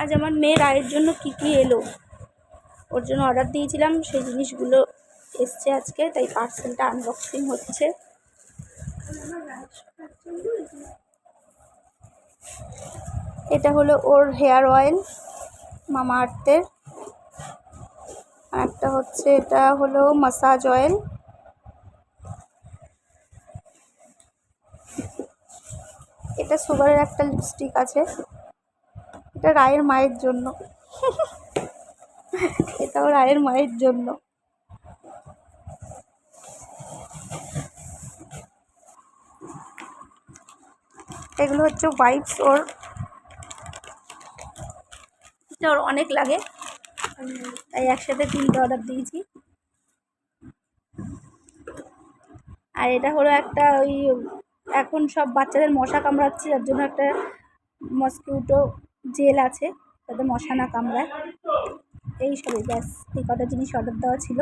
আজ আমার মেয়ের আয়ের জন্য কি কি এলো? ওর জন্য অর্ডার দিয়েছিলাম, সেই জিনিসগুলো এসছে আজকে, তাই পার্সেলটা আনবক্সিং হচ্ছে। এটা হলো ওর হেয়ার অয়েল মামা আর্থের। আর একটা হচ্ছে, এটা হলো মাসাজ অয়েল এটা সুগারের একটা লিপস্টিক আছে। এটা রায়ের মায়ের জন্য। এটাও রায়ের মায়ের জন্য। এগুলো হচ্ছে ওয়াইপস ওর। ওর অনেক লাগে। তাই একসাথে তিনটে অর্ডার দিয়েছি। আর এটা হলো একটা ওই, এখন সব বাচ্চাদের মশা কামড়াচ্ছে, যার জন্য একটা মসকিউটো জেল আছে যাতে মশানা কামড়ায়। এই সবই ব্যাস এই কটা জিনিস অর্ডার দেওয়া ছিল।